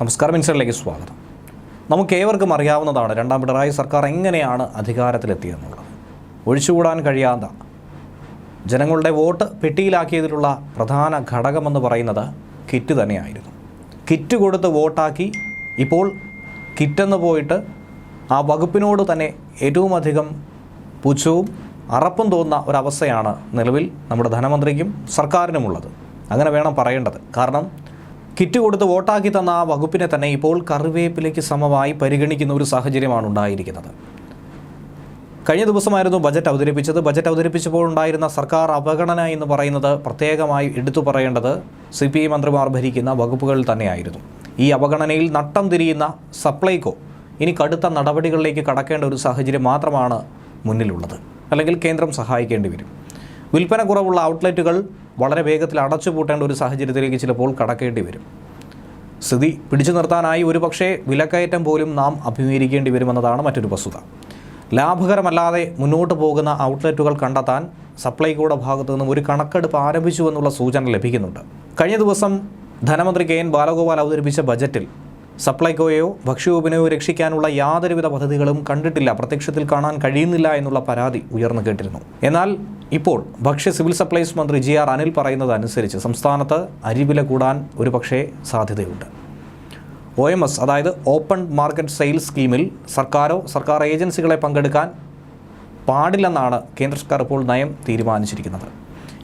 നമസ്കാരം ഇൻസൈഡിലേക്ക് സ്വാഗതം. നമുക്ക് ഏവർക്കും അറിയാവുന്നതാണ് രണ്ടാം പിണറായി സർക്കാർ എങ്ങനെയാണ് അധികാരത്തിലെത്തിയെന്നുള്ളത്. ഒഴിച്ചുകൂടാൻ കഴിയാത്ത ജനങ്ങളുടെ വോട്ട് പെട്ടിയിലാക്കിയതിലുള്ള പ്രധാന ഘടകമെന്ന് പറയുന്നത് കിറ്റ് തന്നെയായിരുന്നു. കിറ്റ് കൊടുത്ത് വോട്ടാക്കി ഇപ്പോൾ കിറ്റെന്ന് പോയിട്ട് ആ വകുപ്പിനോട് തന്നെ ഏറ്റവും അധികം പുച്ഛവും അറപ്പും തോന്നുന്ന ഒരവസ്ഥയാണ് നിലവിൽ നമ്മുടെ ധനമന്ത്രിക്കും സർക്കാരിനുമുള്ളത്. അങ്ങനെ വേണം പറയേണ്ടത്. കാരണം കിറ്റ് കൊടുത്ത് വോട്ടാക്കി തന്ന ആ വകുപ്പിനെ തന്നെ ഇപ്പോൾ കറിവേപ്പിലേക്ക് സമമായി പരിഗണിക്കുന്ന ഒരു സാഹചര്യമാണ് ഉണ്ടായിരിക്കുന്നത്. കഴിഞ്ഞ ദിവസമായിരുന്നു ബജറ്റ് അവതരിപ്പിച്ചത്. ബജറ്റ് അവതരിപ്പിച്ചപ്പോൾ ഉണ്ടായിരുന്ന സർക്കാർ അവഗണന എന്ന് പറയുന്നത് പ്രത്യേകമായി എടുത്തു പറയേണ്ടത് സി പി ഐ മന്ത്രിമാർ ഭരിക്കുന്ന വകുപ്പുകൾ തന്നെയായിരുന്നു. ഈ അവഗണനയിൽ നട്ടം തിരിയുന്ന സപ്ലൈകോ ഇനി കടുത്ത നടപടികളിലേക്ക് കടക്കേണ്ട ഒരു സാഹചര്യം മാത്രമാണ് മുന്നിലുള്ളത്. അല്ലെങ്കിൽ കേന്ദ്രം സഹായിക്കേണ്ടി വരും. വിൽപ്പന കുറവുള്ള ഔട്ട്ലെറ്റുകൾ വളരെ വേഗത്തിൽ അടച്ചുപൂട്ടേണ്ട ഒരു സാഹചര്യത്തിലേക്ക് ചിലപ്പോൾ കടക്കേണ്ടി വരും. സ്ഥിതി പിടിച്ചു നിർത്താനായി ഒരു പക്ഷേ വിലക്കയറ്റം പോലും നാം അഭിമുഖീകരിക്കേണ്ടി വരുമെന്നതാണ് മറ്റൊരു വസ്തുത. ലാഭകരമല്ലാതെ മുന്നോട്ട് പോകുന്ന ഔട്ട്ലെറ്റുകൾ കണ്ടെത്താൻ സപ്ലൈകോയുടെ ഭാഗത്തു നിന്നും ഒരു കണക്കെടുപ്പ് ആരംഭിച്ചു എന്നുള്ള സൂചന ലഭിക്കുന്നുണ്ട്. കഴിഞ്ഞ ദിവസം ധനമന്ത്രി കെ. എൻ. ബാലഗോപാൽ അവതരിപ്പിച്ച ബജറ്റിൽ സപ്ലൈകോയോ ഭക്ഷ്യവകുപ്പിനെയോ രക്ഷിക്കാനുള്ള യാതൊരുവിധ പദ്ധതികളും കണ്ടിട്ടില്ല പ്രത്യക്ഷത്തിൽ കാണാൻ കഴിയുന്നില്ല എന്നുള്ള പരാതി ഉയർന്നു കേട്ടിരുന്നു. എന്നാൽ ഇപ്പോൾ ഭക്ഷ്യ സിവിൽ സപ്ലൈസ് മന്ത്രി ജി ആർ അനിൽ പറയുന്നതനുസരിച്ച് സംസ്ഥാനത്ത് അരിവില കൂടാൻ ഒരുപക്ഷേ സാധ്യതയുണ്ട്. ഒ എം എസ് അതായത് ഓപ്പൺ മാർക്കറ്റ് സെയിൽസ് സ്കീമിൽ സർക്കാരോ സർക്കാർ ഏജൻസികളെ പങ്കെടുക്കാൻ പാടില്ലെന്നാണ് കേന്ദ്ര സർക്കാർ ഇപ്പോൾ നയം തീരുമാനിച്ചിരിക്കുന്നത്.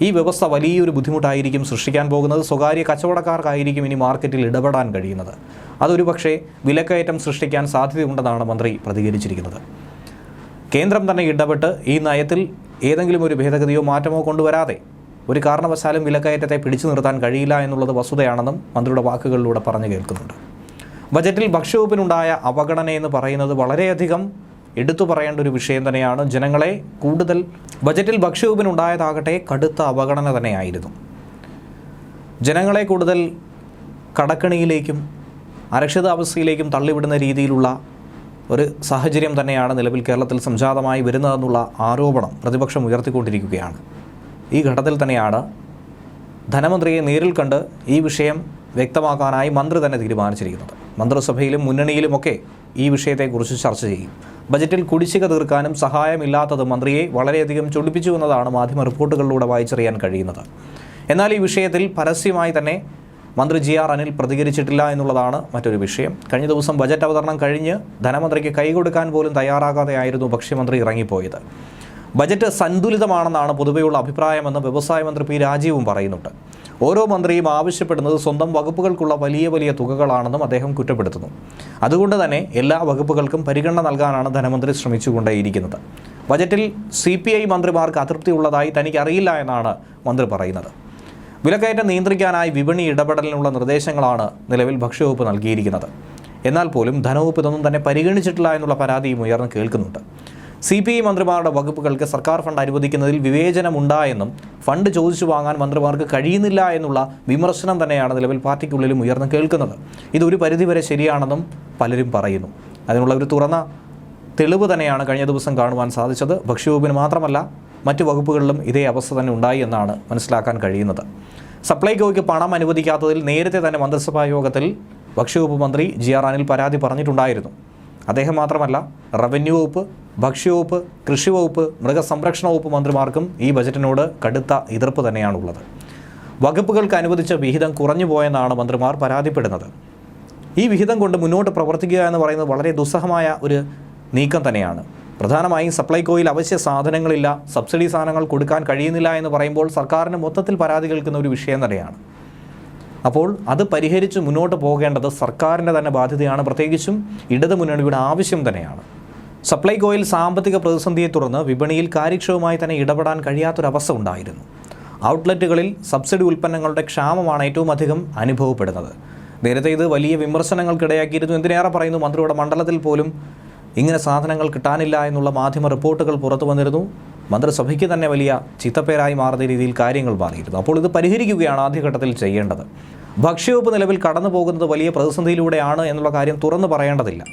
ഈ വ്യവസ്ഥ വലിയൊരു ബുദ്ധിമുട്ടായിരിക്കും സൃഷ്ടിക്കാൻ പോകുന്നത്. സ്വകാര്യ കച്ചവടക്കാർക്കായിരിക്കും ഇനി മാർക്കറ്റിൽ ഇടപെടാൻ കഴിയുന്നത്. അതൊരു പക്ഷേ വിലക്കയറ്റം സൃഷ്ടിക്കാൻ സാധ്യതയുണ്ടെന്നാണ് മന്ത്രി പ്രതികരിച്ചിരിക്കുന്നത്. കേന്ദ്രം തന്നെ ഇടപെട്ട് ഈ നയത്തിൽ ഏതെങ്കിലും ഒരു ഭേദഗതിയോ മാറ്റമോ കൊണ്ടുവരാതെ ഒരു കാരണവശാലും വിലക്കയറ്റത്തെ പിടിച്ചു നിർത്താൻ കഴിയില്ല എന്നുള്ളത് വസ്തുതയാണെന്നും മന്ത്രിയുടെ വാക്കുകളിലൂടെ പറഞ്ഞു കേൾക്കുന്നുണ്ട്. ബജറ്റിൽ ഭക്ഷ്യവകുപ്പിനുണ്ടായ അവഗണന എന്ന് പറയുന്നത് വളരെയധികം എടുത്തു പറയേണ്ട ഒരു വിഷയം തന്നെയാണ്. ജനങ്ങളെ കൂടുതൽ ബജറ്റിൽ ഭക്ഷ്യവകുപ്പിനുണ്ടായതാകട്ടെ കടുത്ത അവഗണന തന്നെയായിരുന്നു. ജനങ്ങളെ കൂടുതൽ കടക്കണിയിലേക്കും അരക്ഷിതാവസ്ഥയിലേക്കും തള്ളിവിടുന്ന രീതിയിലുള്ള ഒരു സാഹചര്യം തന്നെയാണ് നിലവിൽ കേരളത്തിൽ സംജാതമായി വരുന്നതെന്നുള്ള ആരോപണം പ്രതിപക്ഷം ഉയർത്തിക്കൊണ്ടിരിക്കുകയാണ്. ഈ ഘട്ടത്തിൽ തന്നെയാണ് ധനമന്ത്രിയെ നേരിൽ കണ്ട് ഈ വിഷയം വ്യക്തമാക്കാനായി മന്ത്രി തന്നെ തീരുമാനിച്ചിരിക്കുന്നത്. മന്ത്രിസഭയിലും മുന്നണിയിലുമൊക്കെ ഈ വിഷയത്തെക്കുറിച്ച് ചർച്ച ചെയ്യും. ബജറ്റിൽ കുടിശ്ശിക തീർക്കാനും സഹായമില്ലാത്തത് മന്ത്രിയെ വളരെയധികം ചൊടിപ്പിച്ചു എന്നതാണ് മാധ്യമ റിപ്പോർട്ടുകളിലൂടെ വായിച്ചറിയാൻ കഴിയുന്നത്. എന്നാൽ ഈ വിഷയത്തിൽ പരസ്യമായി തന്നെ മന്ത്രി ജി ആർ അനിൽ പ്രതികരിച്ചിട്ടില്ല എന്നുള്ളതാണ് മറ്റൊരു വിഷയം. കഴിഞ്ഞ ദിവസം ബജറ്റ് അവതരണം കഴിഞ്ഞ് ധനമന്ത്രിക്ക് കൈകൊടുക്കാൻ പോലും തയ്യാറാകാതെയായിരുന്നു ഭക്ഷ്യമന്ത്രി ഇറങ്ങിപ്പോയത്. ബജറ്റ് സന്തുലിതമാണെന്നാണ് പൊതുവെയുള്ള അഭിപ്രായമെന്ന് വ്യവസായ മന്ത്രി പി രാജീവും പറയുന്നുണ്ട്. ഓരോ മന്ത്രിയും ആവശ്യപ്പെടുന്നത് സ്വന്തം വകുപ്പുകൾക്കുള്ള വലിയ വലിയ തുകകളാണെന്നും അദ്ദേഹം കുറ്റപ്പെടുത്തുന്നു. അതുകൊണ്ട് തന്നെ എല്ലാ വകുപ്പുകൾക്കും പരിഗണന നൽകാനാണ് ധനമന്ത്രി ശ്രമിച്ചുകൊണ്ടേയിരിക്കുന്നത്. ബജറ്റിൽ സി പി ഐ മന്ത്രിമാർക്ക് അതൃപ്തിയുള്ളതായി തനിക്ക് അറിയില്ല എന്നാണ് മന്ത്രി പറയുന്നത്. വിലക്കയറ്റം നിയന്ത്രിക്കാനായി വിപണി ഇടപെടലിനുള്ള നിർദ്ദേശങ്ങളാണ് നിലവിൽ ഭക്ഷ്യവകുപ്പ് നൽകിയിരിക്കുന്നത്. എന്നാൽ പോലും ധനവകുപ്പ് ഇതൊന്നും തന്നെ പരിഗണിച്ചിട്ടില്ല എന്നുള്ള പരാതിയും ഉയർന്നു കേൾക്കുന്നുണ്ട്. സി പി ഐ മന്ത്രിമാരുടെ വകുപ്പുകൾക്ക് സർക്കാർ ഫണ്ട് അനുവദിക്കുന്നതിൽ വിവേചനമുണ്ടായെന്നും ഫണ്ട് ചോദിച്ചു വാങ്ങാൻ മന്ത്രിമാർക്ക് കഴിയുന്നില്ല എന്നുള്ള വിമർശനം തന്നെയാണ് നിലവിൽ പാർട്ടിക്കുള്ളിലും ഉയർന്നു കേൾക്കുന്നത്. ഇതൊരു പരിധിവരെ ശരിയാണെന്നും പലരും പറയുന്നു. അതിനുള്ള ഒരു തുറന്ന തെളിവ് തന്നെയാണ് കഴിഞ്ഞ ദിവസം കാണുവാൻ സാധിച്ചത്. ഭക്ഷ്യവകുപ്പിന് മാത്രമല്ല മറ്റു വകുപ്പുകളിലും ഇതേ അവസ്ഥ തന്നെ ഉണ്ടായി എന്നാണ് മനസ്സിലാക്കാൻ കഴിയുന്നത്. സപ്ലൈകോയ്ക്ക് പണം അനുവദിക്കാത്തതിൽ നേരത്തെ തന്നെ മന്ത്രിസഭാ യോഗത്തിൽ ഭക്ഷ്യവകുപ്പ് മന്ത്രി ജി ആർ അനിൽ പരാതി പറഞ്ഞിട്ടുണ്ടായിരുന്നു. അദ്ദേഹം മാത്രമല്ല റവന്യൂ വകുപ്പ് ഭക്ഷ്യവകുപ്പ് കൃഷി വകുപ്പ് മൃഗസംരക്ഷണ വകുപ്പ് മന്ത്രിമാർക്കും ഈ ബജറ്റിനോട് കടുത്ത എതിർപ്പ് തന്നെയാണുള്ളത്. വകുപ്പുകൾക്ക് അനുവദിച്ച വിഹിതം കുറഞ്ഞു പോയെന്നാണ് മന്ത്രിമാർ പരാതിപ്പെടുന്നത്. ഈ വിഹിതം കൊണ്ട് മുന്നോട്ട് പ്രവർത്തിക്കുക എന്ന് പറയുന്നത് വളരെ ദുസ്സഹമായ ഒരു നീക്കം തന്നെയാണ്. പ്രധാനമായും സപ്ലൈകോയിൽ അവശ്യ സാധനങ്ങളില്ല സബ്സിഡി സാധനങ്ങൾ കൊടുക്കാൻ കഴിയുന്നില്ല എന്ന് പറയുമ്പോൾ സർക്കാരിന് മൊത്തത്തിൽ പരാതി കേൾക്കുന്ന ഒരു വിഷയം തന്നെയാണ്. അപ്പോൾ അത് പരിഹരിച്ച് മുന്നോട്ട് പോകേണ്ടത് സർക്കാരിന്റെ തന്നെ ബാധ്യതയാണ്. പ്രത്യേകിച്ചും ഇടതു മുന്നണിയുടെ ആവശ്യം തന്നെയാണ്. സപ്ലൈകോയിൽ സാമ്പത്തിക പ്രതിസന്ധിയെ തുടർന്ന് വിപണിയിൽ കാര്യക്ഷമമായി തന്നെ ഇടപെടാൻ കഴിയാത്തൊരവസ്ഥ ഉണ്ടായിരുന്നു. ഔട്ട്ലെറ്റുകളിൽ സബ്സിഡി ഉൽപ്പന്നങ്ങളുടെ ക്ഷാമമാണ് ഏറ്റവും അധികം അനുഭവപ്പെടുന്നത്. നേരത്തെ ഇത് വലിയ വിമർശനങ്ങൾക്കിടയാക്കിയിരുന്നു. എന്തിനേറെ പറയുന്നു? മന്ത്രിയുടെ മണ്ഡലത്തിൽ പോലും ഇങ്ങനെ സാധനങ്ങൾ കിട്ടാനില്ല എന്നുള്ള മാധ്യമ റിപ്പോർട്ടുകൾ പുറത്തു വന്നിരുന്നു. മന്ത്രിസഭയ്ക്ക് തന്നെ വലിയ ചിത്തപ്പേരായി മാറുന്ന രീതിയിൽ കാര്യങ്ങൾ മാറിയിരുന്നു. അപ്പോൾ ഇത് പരിഹരിക്കുകയാണ് ആദ്യഘട്ടത്തിൽ ചെയ്യേണ്ടത്. ഭക്ഷ്യവകുപ്പ് നിലവിൽ കടന്നു പോകുന്നത് വലിയ പ്രതിസന്ധിയിലൂടെയാണ് എന്നുള്ള കാര്യം തുറന്നു പറയേണ്ടതില്ല.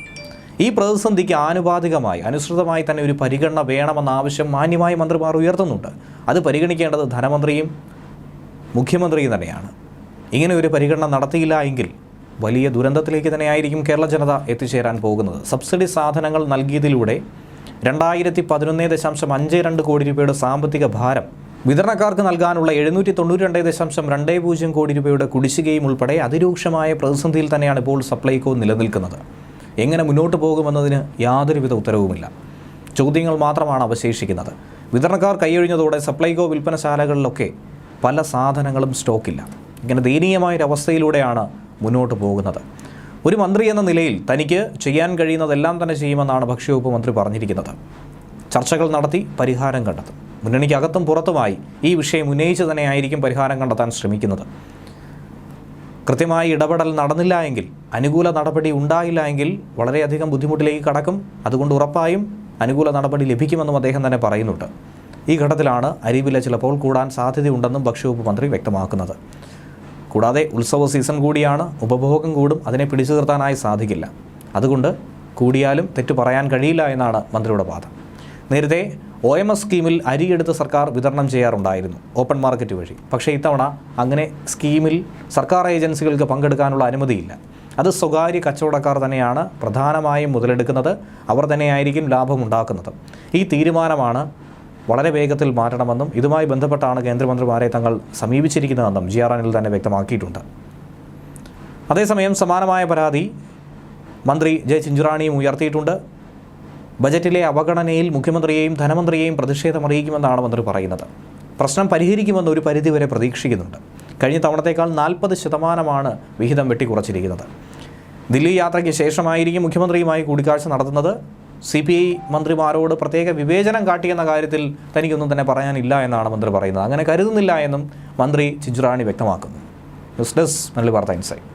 ഈ പ്രതിസന്ധിക്ക് ആനുപാതികമായി അനുസൃതമായി തന്നെ ഒരു പരിഗണന വേണമെന്ന ആവശ്യം മാന്യമായി മന്ത്രിമാർ ഉയർത്തുന്നുണ്ട്. അത് പരിഗണിക്കേണ്ടത് ധനമന്ത്രിയും മുഖ്യമന്ത്രിയും തന്നെയാണ്. ഇങ്ങനെ ഒരു പരിഗണന നടത്തിയില്ല എങ്കിൽ വലിയ ദുരന്തത്തിലേക്ക് തന്നെയായിരിക്കും കേരള ജനത എത്തിച്ചേരാൻ പോകുന്നത്. സബ്സിഡി സാധനങ്ങൾ നൽകിയതിലൂടെ രണ്ടായിരത്തി പതിനൊന്ന് ദശാംശം അഞ്ച് രണ്ട് കോടി രൂപയുടെ സാമ്പത്തിക ഭാരം വിതരണക്കാർക്ക് നൽകാനുള്ള എഴുന്നൂറ്റി തൊണ്ണൂറ്റി രണ്ട് ദശാംശം രണ്ട് പൂജ്യം കോടി രൂപയുടെ കുടിശ്ശികയും ഉൾപ്പെടെ അതിരൂക്ഷമായ പ്രതിസന്ധിയിൽ തന്നെയാണ് ഇപ്പോൾ സപ്ലൈകോ നിലനിൽക്കുന്നത്. എങ്ങനെ മുന്നോട്ട് പോകുമെന്നതിന് യാതൊരുവിധ ഉത്തരവുമില്ല. ചോദ്യങ്ങൾ മാത്രമാണ് അവശേഷിക്കുന്നത്. വിതരണക്കാർ കൈയൊഴിഞ്ഞതോടെ സപ്ലൈകോ വിൽപ്പനശാലകളിലൊക്കെ പല സാധനങ്ങളും സ്റ്റോക്കില്ല. ഇങ്ങനെ ദയനീയമായൊരവസ്ഥയിലൂടെയാണ് മുന്നോട്ട് പോകുന്നത്. ഒരു മന്ത്രി എന്ന നിലയിൽ തനിക്ക് ചെയ്യാൻ കഴിയുന്നതെല്ലാം തന്നെ ചെയ്യുമെന്നാണ് ഭക്ഷ്യവകുപ്പ് മന്ത്രി പറഞ്ഞിരിക്കുന്നത്. ചർച്ചകൾ നടത്തി പരിഹാരം കണ്ടെത്തും. മുന്നണിക്കകത്തും പുറത്തുമായി ഈ വിഷയം ഉന്നയിച്ച് തന്നെയായിരിക്കും പരിഹാരം കണ്ടെത്താൻ ശ്രമിക്കുന്നത്. കൃത്യമായി ഇടപെടൽ നടന്നില്ല എങ്കിൽ അനുകൂല നടപടി ഉണ്ടായില്ല എങ്കിൽ വളരെയധികം ബുദ്ധിമുട്ടിലേക്ക് കടക്കും. അതുകൊണ്ട് ഉറപ്പായും അനുകൂല നടപടി ലഭിക്കുമെന്നും അദ്ദേഹം തന്നെ പറയുന്നുണ്ട്. ഈ ഘട്ടത്തിലാണ് അരിവില ചിലപ്പോൾ കൂടാൻ സാധ്യതയുണ്ടെന്നും ഭക്ഷ്യവകുപ്പ് മന്ത്രി വ്യക്തമാക്കുന്നത്. കൂടാതെ ഉത്സവ സീസൺ കൂടിയാണ് ഉപഭോഗം കൂടും അതിനെ പിടിച്ചു നിർത്താനായി സാധിക്കില്ല. അതുകൊണ്ട് കൂടിയാലും തെറ്റു പറയാൻ കഴിയില്ല എന്നാണ് മന്ത്രിയുടെ വാദം. നേരത്തെ ഒ എം എസ് സ്കീമിൽ അരിയെടുത്ത് സർക്കാർ വിതരണം ചെയ്യാറുണ്ടായിരുന്നു ഓപ്പൺ മാർക്കറ്റ് വഴി. പക്ഷേ ഇത്തവണ അങ്ങനെ സ്കീമിൽ സർക്കാർ ഏജൻസികൾക്ക് പങ്കെടുക്കാനുള്ള അനുമതിയില്ല. അത് സ്വകാര്യ കച്ചവടക്കാർ തന്നെയാണ് പ്രധാനമായും മുതലെടുക്കുന്നത് അവർ തന്നെയായിരിക്കും ലാഭമുണ്ടാക്കുന്നത്. ഈ തീരുമാനമാണ് വളരെ വേഗത്തിൽ മാറ്റണമെന്നും ഇതുമായി ബന്ധപ്പെട്ടാണ് കേന്ദ്രമന്ത്രിമാരെ തങ്ങൾ സമീപിച്ചിരിക്കുന്നതെന്നും ജി ആർ എനിൽ തന്നെ വ്യക്തമാക്കിയിട്ടുണ്ട്. അതേസമയം സമാനമായ പരാതി മന്ത്രി ജെ ചിഞ്ചുറാണിയും ഉയർത്തിയിട്ടുണ്ട്. ബജറ്റിലെ അവഗണനയിൽ മുഖ്യമന്ത്രിയെയും ധനമന്ത്രിയെയും പ്രതിഷേധമറിയിക്കുമെന്നാണ് മന്ത്രി പറയുന്നത്. പ്രശ്നം പരിഹരിക്കുമെന്ന് ഒരു പരിധിവരെ പ്രതീക്ഷിക്കുന്നുണ്ട്. കഴിഞ്ഞ തവണത്തേക്കാൾ നാൽപ്പത് ശതമാനമാണ് വിഹിതം വെട്ടിക്കുറച്ചിരിക്കുന്നത്. ദില്ലി യാത്രയ്ക്ക് ശേഷമായിരിക്കും മുഖ്യമന്ത്രിയുമായി കൂടിക്കാഴ്ച നടത്തുന്നത്. സി പി ഐ മന്ത്രിമാരോട് പ്രത്യേക വിവേചനം കാട്ടിയെന്ന കാര്യത്തിൽ തനിക്കൊന്നും തന്നെ പറയാനില്ല എന്നാണ് മന്ത്രി പറയുന്നത്. അങ്ങനെ കരുതുന്നില്ല എന്നും മന്ത്രി ചിഞ്ചുറാണി വ്യക്തമാക്കുന്നു. ന്യൂസ് ഡെസ്ക് മല്ലി വാർത്ത ഇൻസൈറ്റ്.